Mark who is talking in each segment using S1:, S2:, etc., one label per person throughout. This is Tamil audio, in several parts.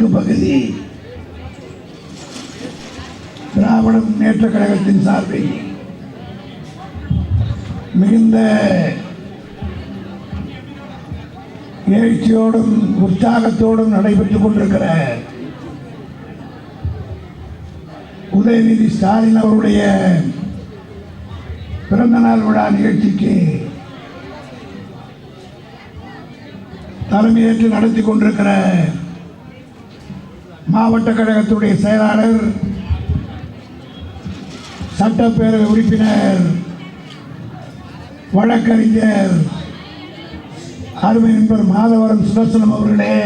S1: வடக்கு பகுதி. திராவிட முன்னேற்ற கழகத்தின் சார்பில் மிகுந்த எழுச்சியோடும் உற்சாகத்தோடும் நடைபெற்றுக் கொண்டிருக்கிற உதயநிதி ஸ்டாலின் அவருடைய பிறந்தநாள் விழா நிகழ்ச்சிக்கு தலைமையேற்று நடத்தி கொண்டிருக்கிற மாவட்ட கழகத்துடைய செயலாளர் சட்டப்பேரவை உறுப்பினர் வழக்கறிஞர் அருமை நண்பர் மாதவரம் சுதர்சனம் அவர்களே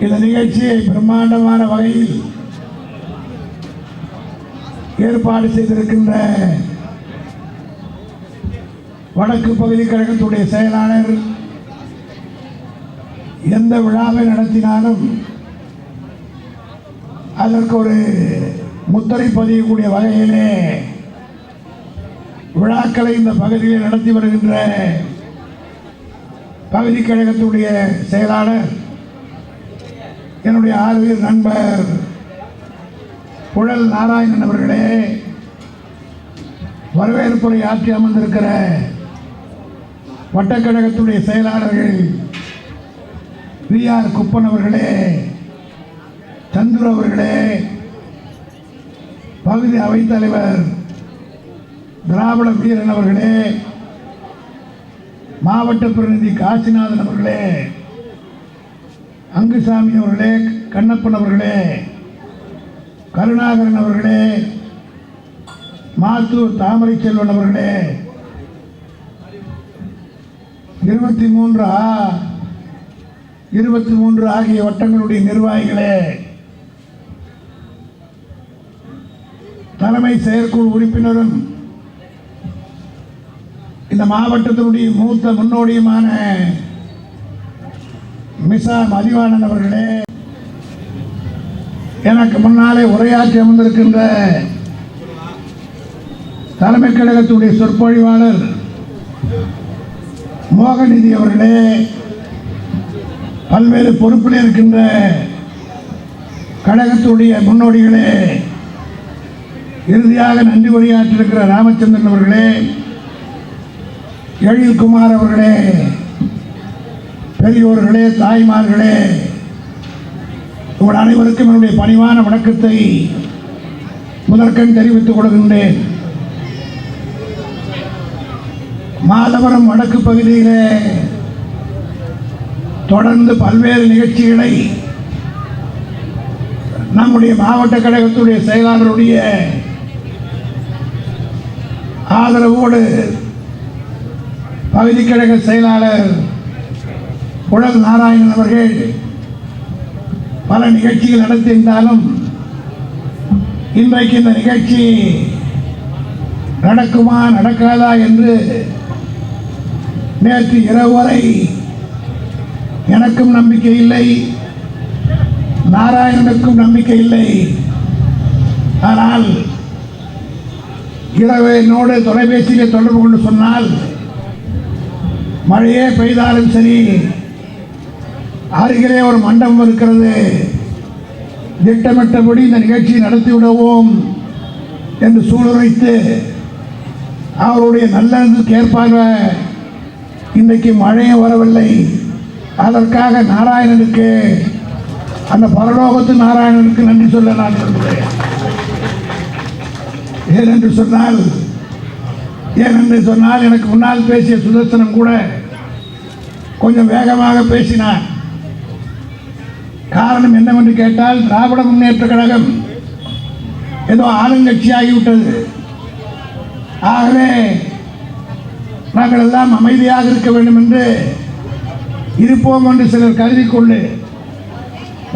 S1: இந்த நிகழ்ச்சியை பிரம்மாண்டமான வகையில் ஏற்பாடு செய்திருக்கின்ற வடக்கு பகுதி கழகத்துடைய செயலாளர் எந்த விழாவை நடத்தினாலும் அதற்கு ஒரு முத்திரை பதியக்கூடிய வகையிலே விழாக்களை இந்த பகுதியில் நடத்தி வருகின்ற பகுதி கழகத்துடைய செயலாளர் என்னுடைய ஆறுவீர் நண்பர் புழல் நாராயணன் அவர்களே வரவேற்புரை ஆற்றி அமர்ந்திருக்கிற வட்டக்கழகத்துடைய செயலாளர்கள் வி ஆர் குப்பன் அவர்களே சந்துரு அவர்களே பகுதி அவைத்தலைவர் திராவிட வீரன் அவர்களே மாவட்ட பிரதிநிதி காசிநாதன் அவர்களே அங்குசாமி அவர்களே கண்ணப்பன் அவர்களே கருணாகரன் அவர்களே மாத்தூர் தாமரை செல்வன் அவர்களே இருபத்தி மூன்று இருபத்தி மூன்று ஆகிய வட்டங்களுடைய நிர்வாகிகளே தலைமை செயற்குழு உறுப்பினரும் இந்த மாவட்டத்தினுடைய மூத்த முன்னோடியுமான மிசா மதிவாணன் அவர்களே எனக்கு முன்னாலே உரையாற்றி அமர்ந்திருக்கின்ற தலைமை கழகத்துடைய சொற்பொழிவாளர் மோகநிதி அவர்களே பல்வேறு பொறுப்பில் இருக்கின்ற கழகத்துடைய முன்னோடிகளே இறுதியாக நன்றி உரையாற்றிருக்கிற ராமச்சந்திரன் அவர்களே எழில்குமார் அவர்களே பெரியோர்களே தாய்மார்களே உங்கள் அனைவருக்கும் என்னுடைய பணிவான வணக்கத்தை முதற்கண் தெரிவித்துக் கொள்கின்றேன். மாதவரம் வடக்கு பகுதியிலே தொடர்ந்து பல்வேறு நிகழ்ச்சிகளை நம்முடைய மாவட்ட கழகத்துடைய செயலாளருடைய ஆதரவோடு பகுதி கழக செயலாளர் உடல் நாராயணன் அவர்கள் பல நிகழ்ச்சிகள் நடத்தியிருந்தாலும் இன்றைக்கு இந்த நிகழ்ச்சி நடக்குமா நடக்காதா என்று நேற்று இரவு வரை எனக்கும் நம்பிக்கை இல்லை. நாராயணனுக்கும் நம்பிக்கை இல்லை. ஆனால் இரவு என்னோடு தொலைபேசியில் தொடர்பு கொண்டு சொன்னால் மழையே பெய்தாலும் சரி அருகிலே ஒரு மண்டபம் இருக்கிறது. திட்டமிட்டபடி இந்த நிகழ்ச்சியை நடத்தி விடுவோம் என்று சூழ்நிலைத்து அவருடைய நல்லதுக்கு ஏற்பாக இன்றைக்கு மழையும் வரவில்லை. அதற்காக நாராயணனுக்கு அந்த பரலோகத்து நாராயணனுக்கு நன்றி சொல்ல நான் விரும்புகிறேன். ஏனென்று சொன்னால் ஏனென்று சொன்னால் எனக்கு முன்னால் பேசிய சுதர்சனம் கூட கொஞ்சம் வேகமாக பேசினார். காரணம் என்னவென்று கேட்டால் திராவிட முன்னேற்ற கழகம் ஏதோ ஆளுங்கட்சியாகிவிட்டது. ஆகவே நாங்கள் எல்லாம் அமைதியாக இருக்க வேண்டும் என்று இருப்போம் என்று சிலர் கருதிக்கொண்டு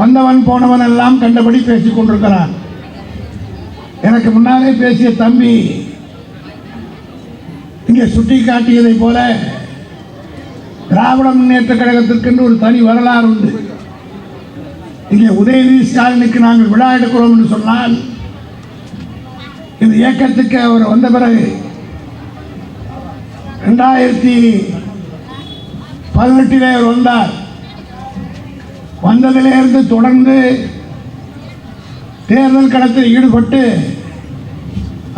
S1: வந்தவன் போனவன் எல்லாம் கண்டபடி பேசிக் கொண்டிருக்கிறான். எனக்கு முன்னாலே பேசிய தம்பி இங்கே சுட்டி காட்டியதைப் போல திராவிட முன்னேற்ற கழகத்திற்கென்று ஒரு தனி வரலாறு உண்டு. இங்கே உதயநிதி ஸ்டாலினுக்கு நாங்கள் விழா எடுக்கிறோம் என்று சொன்னால் இந்த இயக்கத்துக்கு அவர் வந்த பிறகு ரெண்டாயிரத்தி பதினெட்டிலே அவர் வந்தார். வந்ததிலிருந்து தொடர்ந்து தேர்தல் களத்தில் ஈடுபட்டு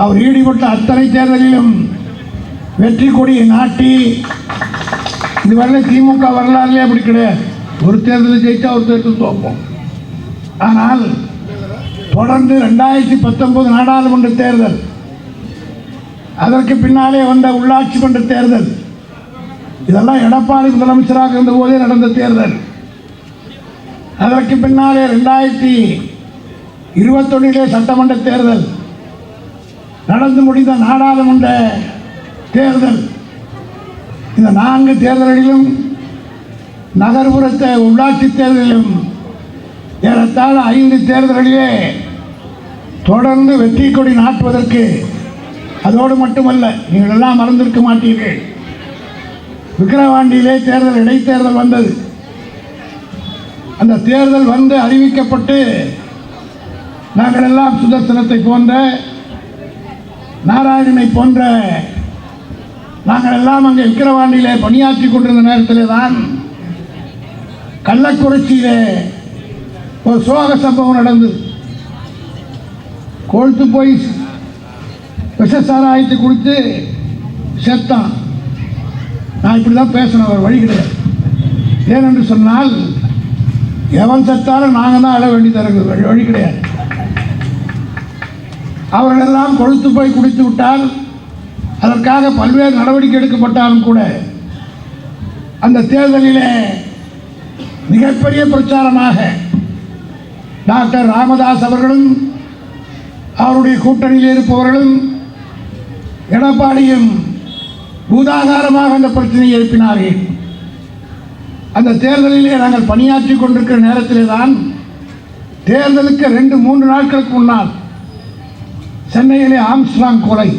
S1: அவர் ஈடுபட்ட அத்தனை தேர்தலிலும் வெற்றி கொடியை நாட்டி இதுவரை திமுக வரலாறுலே அப்படி கிடையாது. ஒரு தேர்தல் ஜெயித்தா ஒரு தேர்தல் தோப்போம். ஆனால் தொடர்ந்து ரெண்டாயிரத்தி பத்தொன்பது நாடாளுமன்ற தேர்தல் அதற்கு பின்னாலே வந்த உள்ளாட்சி மன்ற தேர்தல் இதெல்லாம் எடப்பாடி முதலமைச்சராக இருந்த போதே நடந்த தேர்தல். அதற்கு பின்னாலே ரெண்டாயிரத்தி இருபத்தொன்னிலே சட்டமன்ற தேர்தல். நடந்து முடிந்த நாடாளுமன்ற தேர்தல். இந்த நான்கு தேர்தல்களிலும் நகர்ப்புறத்தை உள்ளாட்சி தேர்தலிலும் ஏறத்தாழ ஐந்து தேர்தல்களிலே தொடர்ந்து வெற்றி கொடி நாட்டுவதற்கு அதோடு மட்டுமல்ல நீங்கள் எல்லாம் மறந்திருக்க மாட்டீர்கள். விக்கிரவாண்டியிலே தேர்தல் இடைத்தேர்தல் வந்தது. அந்த தேர்தல் வந்து அறிவிக்கப்பட்டு நாங்கள் எல்லாம் சுதர்சனத்தை போன்ற நாராயணனை போன்ற நாங்கள் எல்லாம் அங்கே விக்கிரவாண்டியிலே பணியாற்றி கொண்டிருந்த நேரத்திலே தான் கள்ளக்குறிச்சியிலே ஒரு சோக சம்பவம் நடந்தது. கொழுத்து போய் விஷ சாராயத்தை செத்தான். நான் இப்படி தான் பேசணும் அவர் வழி கிடையாது. ஏனென்று சொன்னால் எவன் செத்தாலும் நாங்கள் தான் அழ வேண்டியதாக இருக்குது வழி வழி கிடையாது. அவர்களெல்லாம் கொழுத்து போய் குடித்து விட்டால் அதற்காக பல்வேறு நடவடிக்கை எடுக்கப்பட்டாலும் கூட அந்த தேர்தலிலே மிகப்பெரிய பிரச்சாரமாக டாக்டர் ராமதாஸ் அவர்களும் அவருடைய கூட்டணியில் இருப்பவர்களும் எடப்பாடியும் பூதாகாரமாக அந்த பிரச்சனையை எழுப்பினார்கள் அந்த தேர்தலிலே நாங்கள் பணியாற்றி கொண்டிருக்கிற நேரத்திலே தான் தேர்தலுக்கு ரெண்டு மூன்று நாட்களுக்கு முன்னால் சென்னையிலே ஆம்ஸ்ட்ராங் கொலை.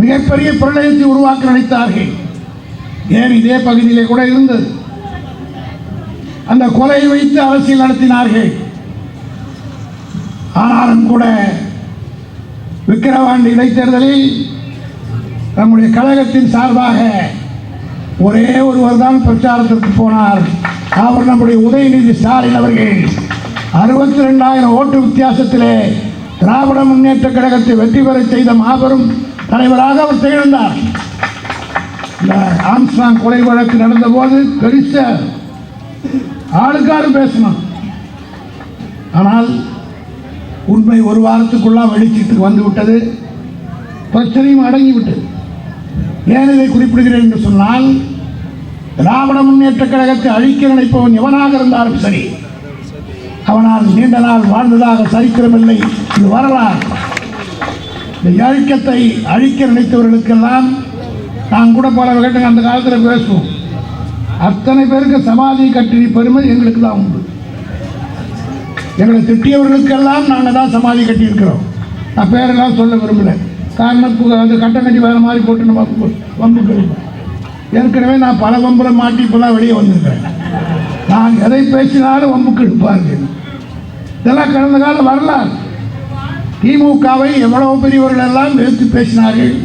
S1: மிகப்பெரிய பிரளயத்தை உருவாக்க நினைத்தார்கள். ஏன் இதே பகுதியிலே கூட இருந்தது? அந்த கொலையை வைத்து அரசியல் நடத்தினார்கள். ஆனாலும் கூட விக்கிரவாண்டி இடைத்தேர்தலில் நம்முடைய கழகத்தின் சார்பாக ஒரே ஒருவர் தான் பிரச்சாரத்திற்கு போனார். அவர் நம்முடைய உதயநிதி ஸ்டாலின் அவர்கள். அறுபத்தி ரெண்டாயிரம் ஓட்டு வித்தியாசத்திலே திராவிட முன்னேற்ற கழகத்தை வெற்றி பெற செய்த மாபெரும் தலைவராக அவர் திகழ்ந்தார். இந்த ஆம்ஸ்டாங் கொலை வழக்கு நடந்தபோது பெருச ஆளுக்காரும் பேசணும். ஆனால் உண்மை ஒரு வாரத்துக்குள்ளாக வெளிச்சத்துக்கு வந்து விட்டது. பிரச்சனையும் அடங்கி விட்டது. ஏன் இதை குறிப்பிடுகிறேன் என்று சொன்னால் திராவிட முன்னேற்ற கழகத்தை அழிக்க நினைப்பவன் எவனாக இருந்தாலும் சரி அவனால் நீண்ட நாள் வாழ்ந்ததாக சரித்திரமில்லை. இது வரலாறு. இந்த இயக்கத்தை அழிக்க நினைத்தவர்களுக்கெல்லாம் நான் கூட பல கேட்டுங்க அந்த காலத்தில் பேசுவோம். அத்தனை பேருக்கு சமாதி கட்டி பெருமை எங்களுக்கு தான் உண்டு. எங்களை திட்டியவர்களுக்கெல்லாம் நாங்கள் தான் சமாதி கட்டியிருக்கிறோம். நான் பேரெல்லாம் சொல்ல விரும்பல. காரணம் அந்த கட்டம் கட்டி வேறு மாதிரி போட்டு நம்ம வம்பு- வம்புக்கு ஏற்கனவே நான் பல வம்புல மாட்டி இப்போ வெளியே வந்திருக்கிறேன். நான் எதை பேசினாலும் வம்புக்கு எடுப்பார்கள் இதெல்லாம் கடந்த கால வரலாறு. திமுகவை எவ்வளவு பெரியவர்கள் எல்லாம் எதிர்த்து பேசினார்கள்.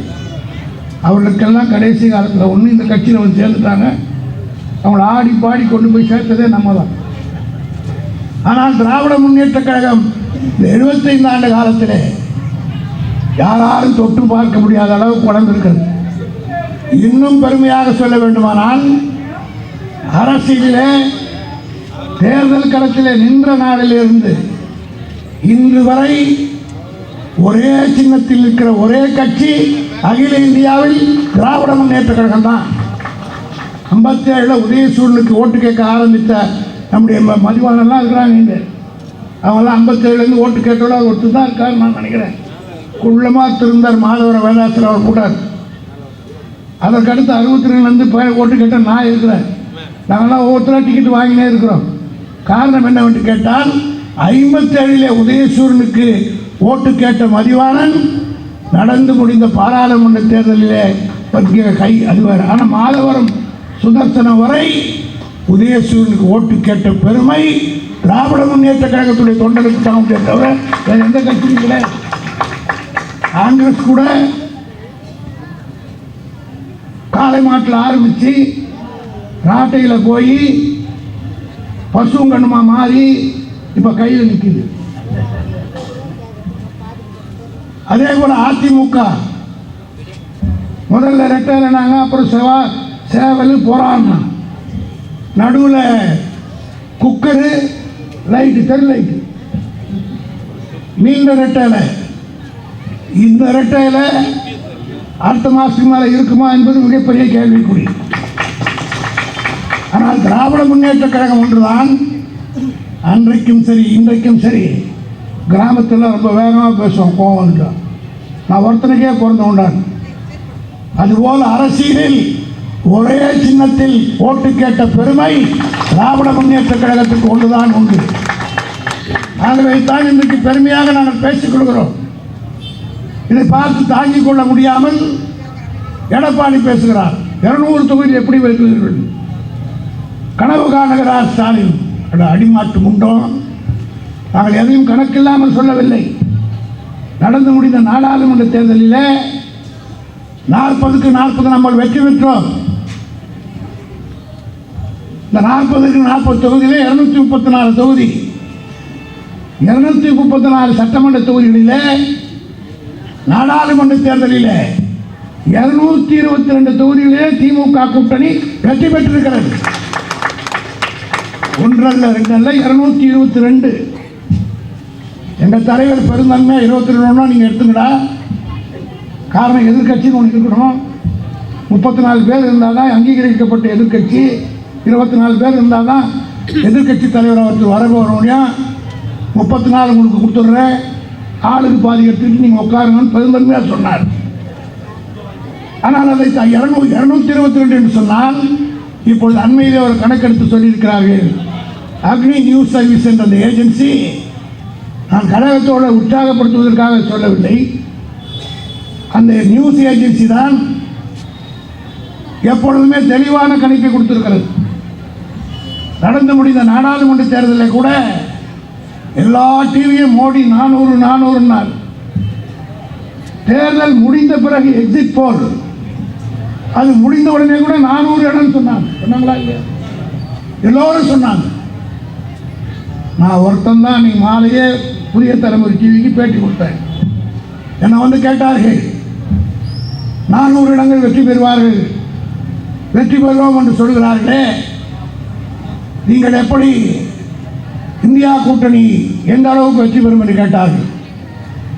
S1: அவர்களுக்கெல்லாம் கடைசி காலத்தில் ஒன்று இந்த கட்சியில் வந்து சேர்ந்துட்டாங்க. அவங்கள ஆடி பாடி கொண்டு போய் சேர்த்ததே நம்ம தான். ஆனால் திராவிட முன்னேற்ற கழகம் இந்த 75 ஆண்டு காலத்திலே யாராலும் தொட்டு பார்க்க முடியாத அளவுக்கு வளர்ந்திருக்கிறது. இன்னும் பெருமையாக சொல்ல வேண்டுமானால் அரசியலே தேர்தல் களத்திலே நின்ற நாளிலிருந்து இன்று வரை ஒரே சின்னத்தில் இருக்கிற ஒரே கட்சி அகில இந்தியாவில் திராவிட முன்னேற்ற கழகம் தான் ஐம்பத்தி ஏழில் உதயசூரனுக்கு ஓட்டு கேட்க ஆரம்பித்த நம்முடைய ம- மதிவானெல்லாம் இருக்கிறாங்க இங்கே. அவங்களாம் ஐம்பத்தேழுலேருந்து ஓட்டு கேட்டோட அவர் ஒருத்தர் தான் இருக்கார் நான் நினைக்கிறேன். குள்ளமாக திருந்தார் மாதவர வேதாத்தில் அவர் கூட்டார். அதற்கடுத்து அறுபத்தி ரெண்டுலேருந்து போய் ஓட்டு கேட்ட நான் இருக்கிறேன். நாங்கள்லாம் ஒவ்வொருத்தராக டிக்கெட் வாங்கினே இருக்கிறோம். காரணம் என்னவென்று கேட்டால் ஐம்பத்தேழிலே உதயசூரனுக்கு ஓட்டு கேட்ட மதிவாணன் நடந்து முடிந்த பாராளுமன்ற தேர்தலிலே பற்றிய கை அதுவார் ஆனால் மாதவரம் சுதர்சனம் வரை உதயசூரனுக்கு ஓட்டு கேட்ட பெருமை திராவிட முன்னேற்ற கழகத்துடைய தொண்டருக்கு தான் தவிர வேறு எந்த கட்சியும் கிடையாது காங்கிரஸ் கூட காலை மாட்டில் ஆரம்பித்து ராட்டையில் போய் பசுங்கண்ணுமா மாறி இப்போ கையில் நிற்கிது அதே போல் அதிமுக. முதல்ல ரெட்டையிலனாங்க அப்புறம் செவா சேவல் போராடினான் நடுவில் குக்கரு லைட்டு தெரு லைட்டு நீண்ட ரெட்டையில் இந்த ரெட்டையில் அடுத்த மாதத்துக்கு மேலே இருக்குமா என்பது மிகப்பெரிய கேள்விக்குறி. ஆனால் திராவிட முன்னேற்ற கழகம் ஒன்றுதான். அன்றைக்கும் சரி இன்றைக்கும் சரி. கிராமத்தில் ரொம்ப வேகமாக பேசுவோம் கோவம் நான் ஒருத்தனுக்கே பிறந்த உண்டான். அதுபோல் அரசியலில் ஒரே சின்னத்தில் ஓட்டு கேட்ட பெருமை திராவிட முன்னேற்ற கழகத்துக்கு ஒன்றுதான் உண்டு. நாங்கள் தான் இன்றைக்கு பெருமையாக நாங்கள் பேசிக் கொள்கிறோம். இதை பார்த்து தாங்கிக் கொள்ள முடியாமல் எடப்பாடி பேசுகிறார். இருநூறு தொகுதி எப்படி வைக்கிறீர்கள்? கனவு காணுகிறார் ஸ்டாலின். அட அடிமாட்டு முண்டோம் நாங்கள் எதையும் கணக்கில்லாமல் சொல்லவில்லை. நடந்து முடிந்த நாடாளுமன்ற தேர்தலில் நாற்பதுக்கு நாற்பது நம்ம வெற்றி பெற்றோம். இந்த நாற்பதுக்கு நாற்பது தொகுதியிலே இருநூத்தி முப்பத்தி நாலு தொகுதி. இருநூத்தி முப்பத்தி நாலு சட்டமன்ற தொகுதிகளிலே நாடாளுமன்ற தேர்தலில் இருநூத்தி இருபத்தி ரெண்டு தொகுதிகளிலே திமுக கூட்டணி வெற்றி பெற்றிருக்கிறது. ஒன்றல்ல ரெண்டல்ல இருநூத்தி இருபத்தி ரெண்டு. எங்க தலைவர் பெருந்தன்மை இருபத்தி ரெண்டு நீங்க எடுத்துங்கடா. காரணம் எதிர்க்கட்சின்னு ஒன்று இருக்கணும். முப்பத்தி நாலு பேர் இருந்தால் தான் அங்கீகரிக்கப்பட்ட எதிர்க்கட்சி. இருபத்தி நாலு பேர் இருந்தால் தான் எதிர்க்கட்சி தலைவர் அவருக்கு வர முடியும் முப்பத்தி நாலு உங்களுக்கு கொடுத்துட்றேன். ஆளுக்கு பாதி எடுத்துட்டு நீங்கள் உட்காருங்கன்னு பெருந்தன்மையாக சொன்னார். ஆனால் அதை இரநூறு இரநூத்தி இருபத்தி ரெண்டு என்று சொன்னால் இப்பொழுது அண்மையிலே ஒரு கணக்கெடுத்து சொல்லியிருக்கிறார்கள். அக்னி நியூஸ் சர்வீஸ் என்ற அந்த ஏஜென்சி நான் கழகத்தோடு உற்சாகப்படுத்துவதற்காக சொல்லவில்லை. அந்த நியூஸ் ஏஜென்சி தான் எப்பொழுதுமே தெளிவான கணிப்பை கொடுத்துருக்கிறது. நடந்து முடிந்த நாடாளுமன்ற தேர்தலில் கூட எல்லா டிவியும் மோடி நானூறு நானூறுனார் தேர்தல் முடிந்த பிறகு எக்ஸிட் போல் அது முடிந்த உடனே கூட நானூறு இடம் சொன்னாங்க. சொன்னாங்களா இல்லையா? எல்லோரும் சொன்னாங்க. நான் ஒருத்தன் தான் நீ மாலையே புதிய தலைமுறை டிவிக்கு பேட்டி கொடுத்தேன். என்னை வந்து கேட்டார்கள் நானூறு இடங்கள் வெற்றி பெறுவார்கள் வெற்றி பெறுவோம் என்று சொல்கிறார்களே. நீங்கள் எப்படி இந்தியா கூட்டணி எந்த அளவுக்கு வெற்றி பெறும் என்று கேட்டார்கள்?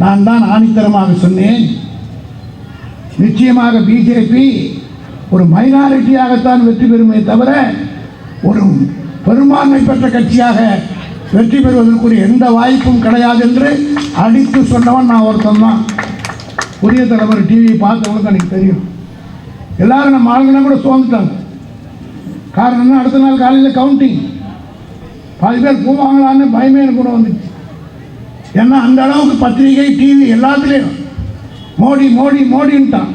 S1: நான் தான் ஆணித்தரமாக சொன்னேன். நிச்சயமாக பிஜேபி ஒரு மைனாரிட்டியாகத்தான் வெற்றி பெறுமே தவிர ஒரு பெரும்பான்மை பெற்ற கட்சியாக வெற்றி பெறுவதற்குரிய எந்த வாய்ப்பும் கிடையாது என்று அடித்து சொன்னவன் நான் ஒருத்தன் தான். புதிய தலைமுறை டிவியை பார்த்தவங்களுக்கு எனக்கு தெரியும். எல்லாரும் நம்ம ஆளுங்கன்னா கூட சோர்ந்துட்டாங்க. காரணம் அடுத்த நாள் காலையில் கவுண்டிங் பாதி பேர் போவாங்களான்னு பயமே எனக்கு கூட வந்துச்சு. ஏன்னா அந்த அளவுக்கு பத்திரிகை டிவி எல்லாத்துலேயும் மோடி மோடி மோடின்ட்டான்.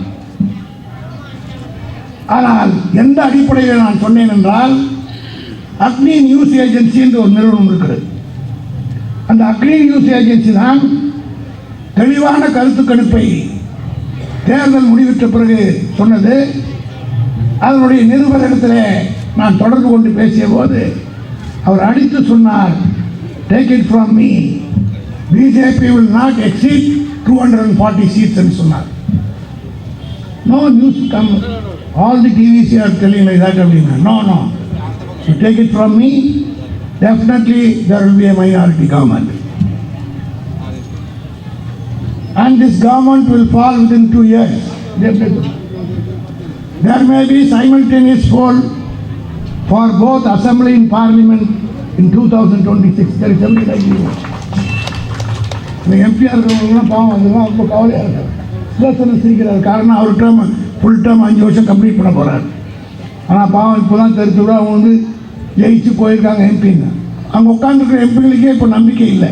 S1: ஆனால் எந்த அடிப்படையில் நான் சொன்னேன் என்றால் அக்னி நியூஸ் ஏஜென்சி என்று ஒரு நிறுவனம் இருக்கிறது. அந்த அக்னி நியூஸ் ஏஜென்சி தான் தெளிவான கருத்து கணிப்பை தேர்தல் முடிவிட்ட பிறகு சொன்னது. அதனுடைய நிருபரிடத்தில் நான் தொடர்பு கொண்டு பேசிய போது அவர் அடித்து சொன்னார் take it from me BJP will not exceed two hundred and forty seats என்று சொன்னார் no news come all the TVs are telling like that அப்படின்னா no no you take it from me definitely there will be a minority government and this government will fall within two years definitely there may be simultaneous poll for both assembly and parliament in 2026 there is every likelihood இந்த எம்பியாக இருக்கிறவங்களாம் பாவம் அதெல்லாம் ரொம்ப கவலையாக இருக்கும் சுதர்சனம் சிரிக்கிறார் காரணம் அவர் டேர்ம் ஃபுல் டேர்ம் அஞ்சு வருஷம் கம்ப்ளீட் பண்ண போகிறார் ஆனால் பாவம் இப்போ தான் தெரிஞ்சு விட அவங்க வந்து ஜெயிச்சு போயிருக்காங்க எம்பின்னு அங்கே உட்காந்துருக்கிற எம்பிகளுக்கே இப்போ நம்பிக்கை இல்லை.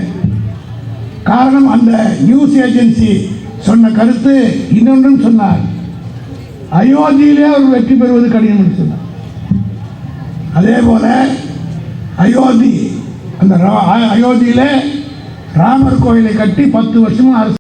S1: காரணம் அந்த நியூஸ் ஏஜென்சி சொன்ன கருத்து இன்னொன்றும் சொன்னார். அயோத்தியிலே அவர் வெற்றி பெறுவது கடினம் சொன்னார். அதே போல அயோத்தி அந்த அயோத்தியில் ராமர் கோயிலை கட்டி பத்து வருஷமும் அரசு